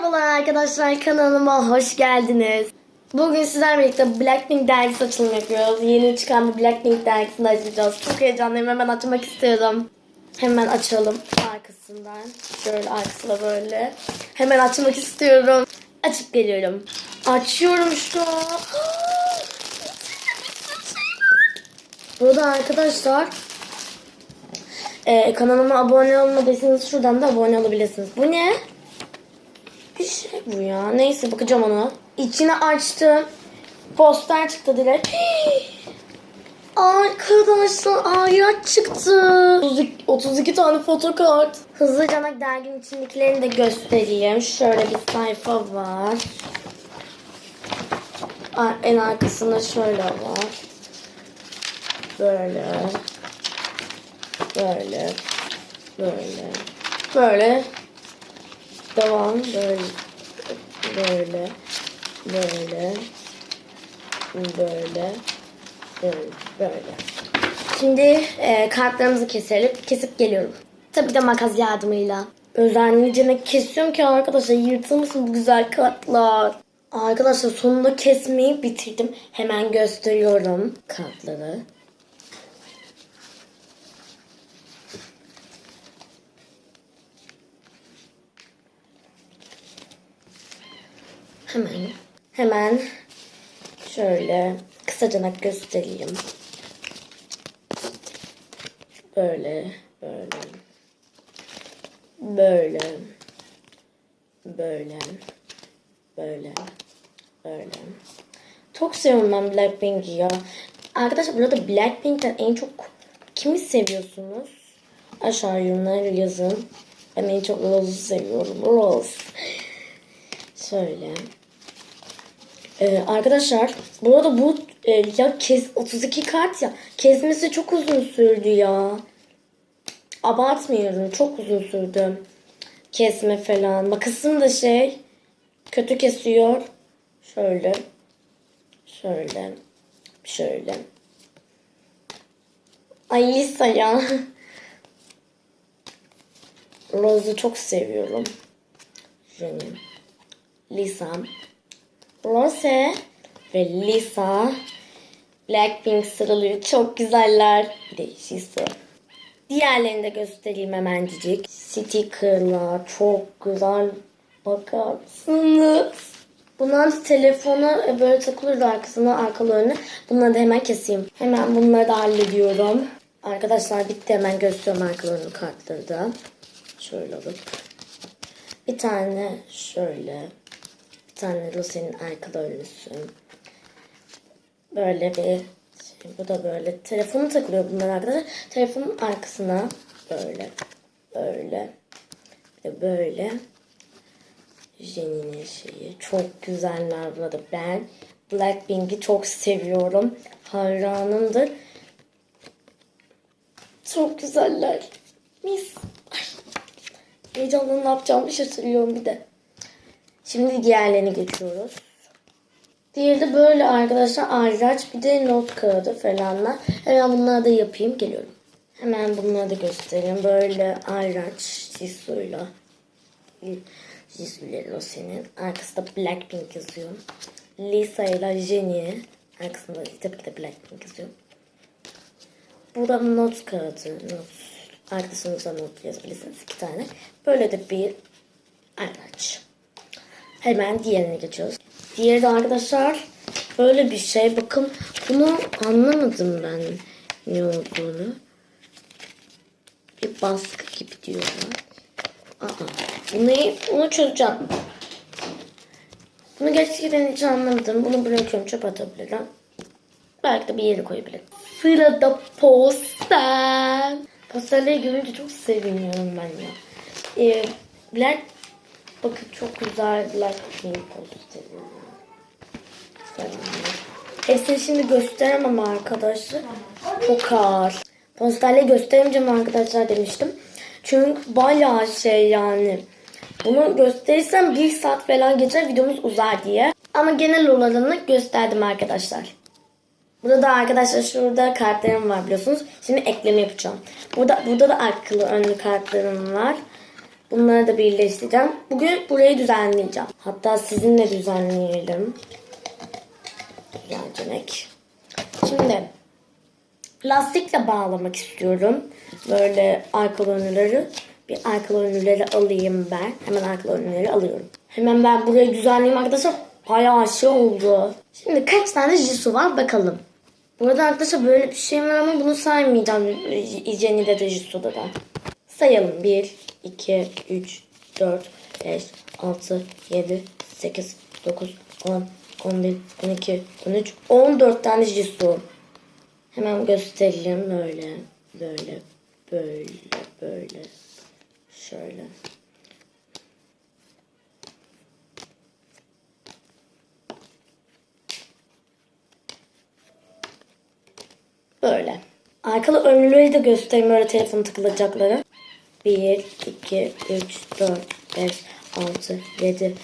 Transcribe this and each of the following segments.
Merhabalar arkadaşlar kanalıma hoş geldiniz. Bugün sizlerle birlikte Blackpink dergisi açılımı yapıyoruz. Yeni çıkan bir Blackpink dergisini açacağız. Çok heyecanlıyım hemen açmak istiyorum. Hemen açalım arkasından. Şöyle arkası da böyle. Hemen açmak istiyorum. Açıp geliyorum. Açıyorum şu an. Burada arkadaşlar e, kanalıma abone olmadıysanız şuradan da abone olabilirsiniz. Bu ne? Bu ya. Neyse bakacağım ona. İçine açtım. Poster çıktı direkt. Arkadaşlar ayraç çıktı. 32, 32 tane fotokart. Hızlıca derginin içindekilerini de göstereyim. Şöyle bir sayfa var. Ar- En arkasında şöyle var. Böyle. Böyle. Böyle. Böyle. Devam böyle böyle böyle böyle böyle. Şimdi e, kartlarımızı keselim. Kesip geliyorum. Tabii de makas yardımıyla. Özenlice kesiyorum ki arkadaşlar yırtılmasın bu güzel kartlar. Arkadaşlar sonunda kesmeyi bitirdim. Hemen gösteriyorum kartları. Hemen hemen şöyle kısaca göstereyim. Böyle böyle böyle böyle böyle böyle. Çok seviyorum ben Blackpink'i ya. Arkadaşlar burada Blackpink'ten en çok kimi seviyorsunuz? Aşağı yorumlara yazın. Ben en çok Rose'u seviyorum. Rose. Şöyle. Ee, arkadaşlar bu arada bu e, ya kez 32 kart ya kesmesi çok uzun sürdü ya. Abartmıyorum çok uzun sürdü. Kesme falan. Makasım da şey kötü kesiyor. Şöyle. Şöyle. Şöyle. Ay Lisa ya. Rose'u çok seviyorum. Jenny. Lisa, Rose ve Lisa Blackpink sıralıyor. Çok güzeller. Bir de Jisoo. Diğerlerini de göstereyim hemencik. Stickerlar çok güzel. Bakar mısınız? Bunlar telefona böyle takılırdı arkasına arkalarını. Bunları da hemen keseyim. Hemen bunları da hallediyorum. Arkadaşlar bitti hemen gösteriyorum arkalarını kartları da. Şöyle alıp. Bir tane şöyle tane Rose'nin arkalı önlüsü. Böyle bir şey, bu da böyle telefonu takılıyor bunlar arkadaşlar. Telefonun arkasına böyle böyle de böyle Jenny'nin şeyi. Çok güzeller burada. Ben Blackpink'i çok seviyorum. Hayranımdır. Çok güzeller. Mis. Ay. Heyecanla ne yapacağımı şaşırıyorum bir de. Şimdi diğerlerine geçiyoruz. Diğeri de böyle arkadaşlar ayraç bir de not kağıdı falanla. Hemen bunları da yapayım geliyorum. Hemen bunları da göstereyim. Böyle ayraç Jisoo'yla Jisoo ile Rose'nin. Arkasında Blackpink yazıyor. Lisa ile Jennie. Arkasında tabii de Blackpink yazıyor. Burada not kağıdı. Not. Arkadaşınıza not yazabilirsiniz. iki tane. Böyle de bir araç. Hemen diğerine geçiyoruz. Diğeri de arkadaşlar böyle bir şey. Bakın bunu anlamadım ben ne olduğunu. Bir baskı gibi diyorlar. Aa, bunu, bunu çözeceğim. Bunu gerçekten hiç anlamadım. Bunu bırakıyorum çöp atabilirim. Belki de bir yere koyabilirim. Sırada poster. Posterleri görünce çok seviniyorum ben ya. Ee, Black Bakın çok güzel Blackpink posteri. Hepsini şimdi gösteremem arkadaşlar. Çok ağır. Posterleri gösteremeyeceğim arkadaşlar demiştim. Çünkü bayağı şey yani. Bunu gösterirsem bir saat falan geçer videomuz uzar diye. Ama genel olanını gösterdim arkadaşlar. Burada da arkadaşlar şurada kartlarım var biliyorsunuz. Şimdi ekleme yapacağım. Burada burada da arkalı önlü kartlarım var. Bunları da birleştireceğim. Bugün burayı düzenleyeceğim. Hatta sizinle düzenleyelim. Düzenlemek. Şimdi lastikle bağlamak istiyorum. Böyle arka önlüleri. Bir arka önlüleri alayım ben. Hemen arka önlüleri alıyorum. Hemen ben burayı düzenleyeyim arkadaşlar. Bayağı şey oldu. Şimdi kaç tane jisu var bakalım. Burada arkadaşlar böyle bir şey var ama bunu saymayacağım. Jenny'de de Jisu'da da. Sayalım. 1, 2, 3, 4, 5, 6, 7, 8, 9, 10, 11, 12, 13, 14 tane Jisu. Hemen göstereyim böyle, böyle, böyle, böyle, şöyle. Böyle. Arkalı önlüleri de göstereyim böyle telefonu takılacakları. 1, 2, 3, 4, 5, 6, 7,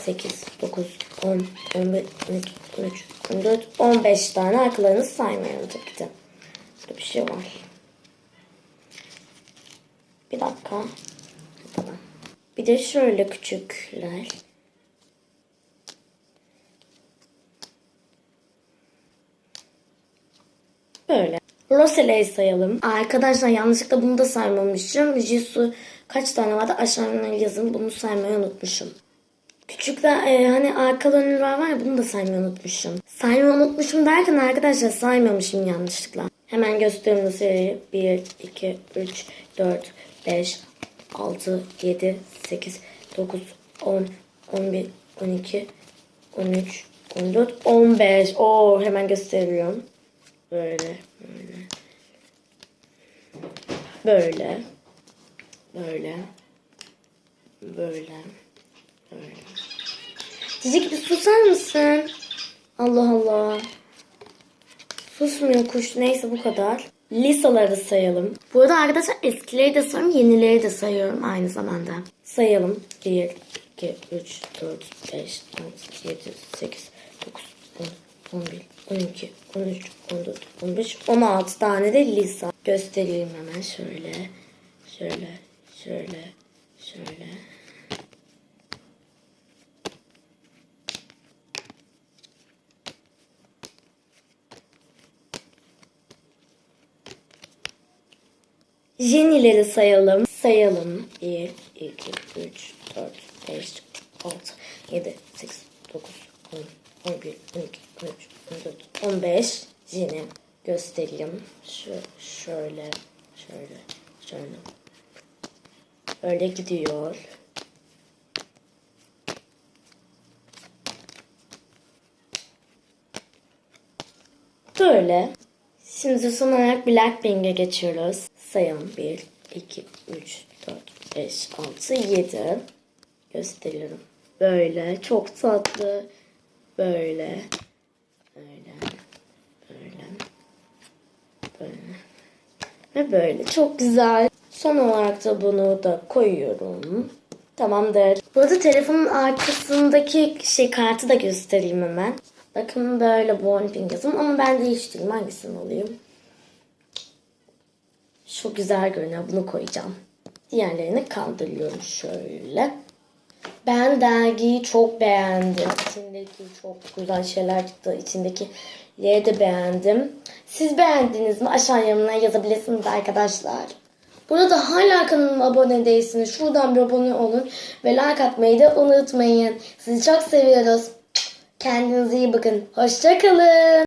8, 9, 10, 11, 12, 13, 14, 15 tane arkalarını saymayalım tabii ki. Burada bir şey var. Bir dakika. Bir de şöyle küçükler. Böyle. Rosela'yı sayalım. Arkadaşlar yanlışlıkla bunu da saymamışım. Jisoo kaç tane vardı aşağıya yazın. Bunu saymayı unutmuşum. Küçükler e, hani arkalı önlüler var ya bunu da saymayı unutmuşum. Saymayı unutmuşum derken arkadaşlar saymamışım yanlışlıkla. Hemen gösteriyorum Rosela'yı. 1, 2, 3, 4, 5, 6, 7, 8, 9, 10, 11, 12, 13, 14, 15. Oo hemen gösteriyorum. Böyle, böyle. Böyle. Böyle. Böyle. Böyle. Cici bir susar mısın? Allah Allah. Susmuyor kuş. Neyse bu kadar. Lisaları sayalım. Bu arada arkadaşlar eskileri de sayıyorum, yenileri de sayıyorum aynı zamanda. Sayalım. 1, 2, 3, 4, 5, 6, 7, 8, 9, 10, 11, 12, 13, 14, 15, 16 tane de Lisa. Göstereyim hemen şöyle. Şöyle, şöyle, şöyle. Jenileri sayalım. Sayalım. 1, 2, 3, 4, 5, 6, 7, 8, 9, 10, 11, 12, 13, 14, 15. Jeni göstereyim. Şu, şöyle, şöyle, şöyle. Öyle gidiyor. Böyle. Şimdi son olarak Blackpink'e geçiyoruz. Sayalım. 1, 2, 3, 4, 5, 6, 7. Gösteriyorum. Böyle. Çok tatlı. Böyle. Böyle. Böyle. Böyle. Ve böyle. Çok güzel. Son olarak da bunu da koyuyorum. Tamamdır. Bu arada telefonun arkasındaki şey kartı da göstereyim hemen. Bakın böyle Bonping yazım ama ben değiştireyim. Hangisini alayım? Şu güzel görünüyor. Bunu koyacağım. Diğerlerini kaldırıyorum şöyle. Ben dergiyi çok beğendim. İçindeki çok güzel şeyler çıktı. İçindeki yeri de beğendim. Siz beğendiniz mi? Aşağı yorumlara yazabilirsiniz arkadaşlar. Burada hala kanalıma abone değilsiniz. Şuradan bir abone olun. Ve like atmayı da unutmayın. Sizi çok seviyoruz. Kendinize iyi bakın. Hoşçakalın.